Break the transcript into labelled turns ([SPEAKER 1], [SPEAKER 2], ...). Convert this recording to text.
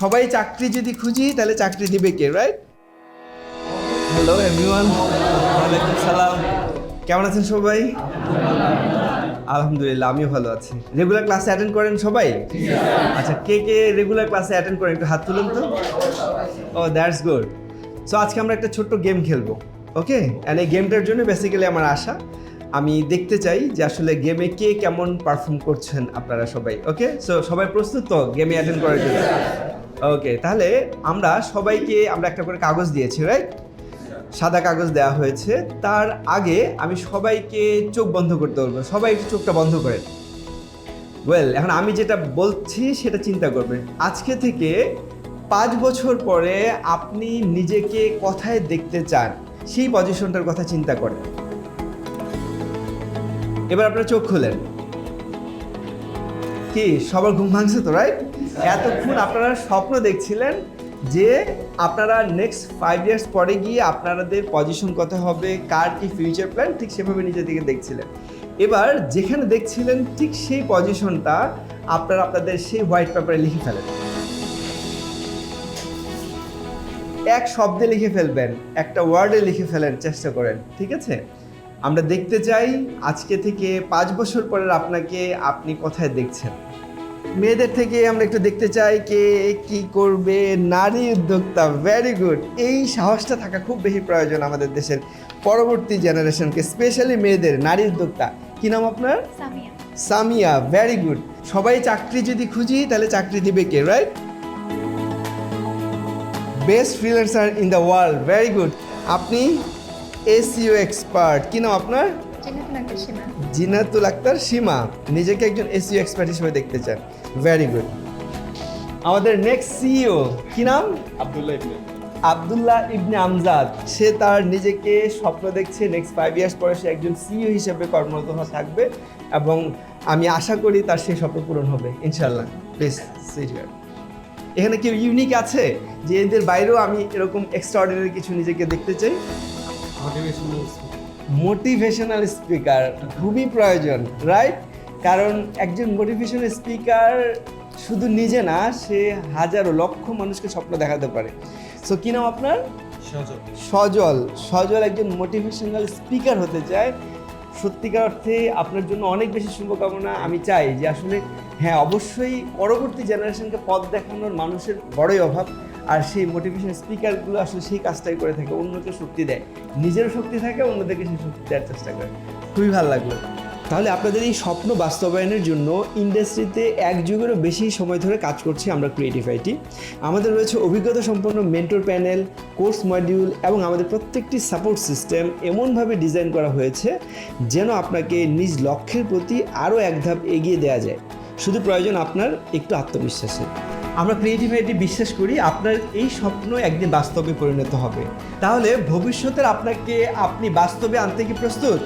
[SPEAKER 1] সবাই চাকরি যদি খুঁজি, তাহলে চাকরি দিবে কে রাইট হ্যালো এভরিওয়ান ওয়ালাইকুম সালাম। কেমন আছেন সবাই? আলহামদুলিল্লাহ, আমিও ভালো আছি। রেগুলার ক্লাসে অ্যাটেন্ড করেন সবাই? আচ্ছা কে কে রেগুলার ক্লাসে অ্যাটেন্ড করেন? একটু হাত তুলুন তো। ও দ্যাটস গুড সো আজকে আমরা একটা ছোট্ট গেম খেলব ওকে অ্যান্ড এই গেমটার জন্য বেসিক্যালি আমার আশা, আমি দেখতে চাই যে আসলে গেমে কে কেমন পারফর্ম করছেন আপনারা সবাই ওকে সো সবাই প্রস্তুত তো গেমে অ্যাটেন্ড করার জন্য? ওকে তাহলে আমরা সবাইকে, আমরা একটা করে কাগজ দিয়েছি রাইট সাদা কাগজ দেওয়া হয়েছে। তার আগে আমি সবাইকে চোখ বন্ধ করতে বলব। সবাই একটু চোখটা বন্ধ করেন। ওয়েল এখন আমি যেটা বলছি, সেটা চিন্তা করবেন। আজকে থেকে পাঁচ বছর পরে আপনি নিজেকে কথায় দেখতে চান, সেই পজিশনটার কথা চিন্তা করেন। এবার আপনার চোখ খুলেন। কি, সবার ঘুম ভাঙছে তো রাইট এতক্ষণ আপনারা স্বপ্ন দেখছিলেন যে আপনারা নেক্সট ফাইভ ইয়ার্স পরে গিয়ে আপনাদের পজিশন কত হবে, কার কি ফিউচার প্ল্যান ঠিক সেভাবে নিজের দিকে দেখছিলেন। এবার যেখানে দেখছিলেন ঠিক সেই পজিশনটা আপনারা আপনাদের সেই হোয়াইট পেপারে লিখে ফেলেন। এক শব্দে লিখে ফেলবেন, একটা ওয়ার্ডে লিখে ফেলেন, চেষ্টা করেন, ঠিক আছে? আমরা দেখতে চাই আজকে থেকে পাঁচ বছর পরের আপনাকে আপনি কোথায় দেখছেন। মেয়েদের থেকে আমরা একটু দেখতে চাই কে কি করবে। নারী উদ্যোক্তা ভেরি গুড এই সাহসটা থাকা খুব বেশি প্রয়োজন আমাদের দেশের পরবর্তী জেনারেশনকে স্পেশালি মেয়েদের নারী উদ্যোক্তা। কি নাম আপনার?
[SPEAKER 2] সামিয়া।
[SPEAKER 1] সামিয়া ভেরি গুড সবাই চাকরি যদি খুঁজি তাহলে চাকরি দিবে কে right best freelancer in the world very good আপনি এসিও এক্সপার্ট কি নাম আপনার?
[SPEAKER 2] জেনাতুল আক্তার সীমা?
[SPEAKER 1] নিজেকে একজন এসিও এক্সপার্ট হিসেবে দেখতে চান ভেরি গুড আমাদের নেক্সট সিইও কি নাম?
[SPEAKER 3] আব্দুল্লাহ ইবনে
[SPEAKER 1] আবদুল্লাহ ইবনে আমজাদ। সে তার নিজেকে স্বপ্ন দেখছে নেক্সট ফাইভ ইয়ার্স পরে সে একজন সিইও হিসেবে কর্মরত থাকবে এবং আমি আশা করি তার সেই স্বপ্ন পূরণ হবে। ইনশাল্লাহ প্লিজ সিট হিয়ার এখানে কেউ ইউনিক আছে? যে এদের বাইরেও আমি এরকম এক্সট্রাঅর্ডিনারি কিছু নিজেকে দেখতে চাই?
[SPEAKER 3] মোটিভেশনাল
[SPEAKER 1] মোটিভেশনাল স্পিকার খুবই প্রয়োজন রাইট কারণ একজন মোটিভেশনাল স্পিকার শুধু নিজে না সে হাজারো লক্ষ মানুষকে স্বপ্ন দেখাতে পারে। সো কি নাম আপনার? সজল। সজল। একজন মোটিভেশনাল স্পিকার হতে চায়। সত্যিকার অর্থে আপনার জন্য অনেক বেশি শুভকামনা। আমি চাই যে আসলে হ্যাঁ অবশ্যই পরবর্তী জেনারেশনকে পথ দেখানোর মানুষের বড়ই অভাব। আর সেই মোটিভেশন স্পিকারগুলো আসলে সেই কাজটাই করে থাকে, অন্যকে শক্তি দেয়। নিজেরও শক্তি থাকে, অন্যদেরকে সেই শক্তি দেওয়ার চেষ্টা করে। খুবই ভালো লাগল। তাহলে আপনাদের এই স্বপ্ন বাস্তবায়নের জন্য ইন্ডাস্ট্রিতে এক যুগেরও বেশি সময় ধরে কাজ করছি আমরা ক্রিয়েটিভ আইটি আমাদের রয়েছে অভিজ্ঞতা সম্পন্ন মেন্টর প্যানেল কোর্স মডিউল এবং আমাদের প্রত্যেকটি সাপোর্ট সিস্টেম এমনভাবে ডিজাইন করা হয়েছে যেন আপনাকে নিজ লক্ষ্যের প্রতি আরও এক ধাপ এগিয়ে দেওয়া যায়। শুধু প্রয়োজন আপনার একটু আত্মবিশ্বাসের। আমরা ক্রিয়েটিভ বিশ্বাস করি আপনার এই স্বপ্ন একদিন বাস্তবে পরিণত হবে। তাহলে ভবিষ্যতের আপনাকে, আপনি বাস্তবে আনতে কি প্রস্তুত?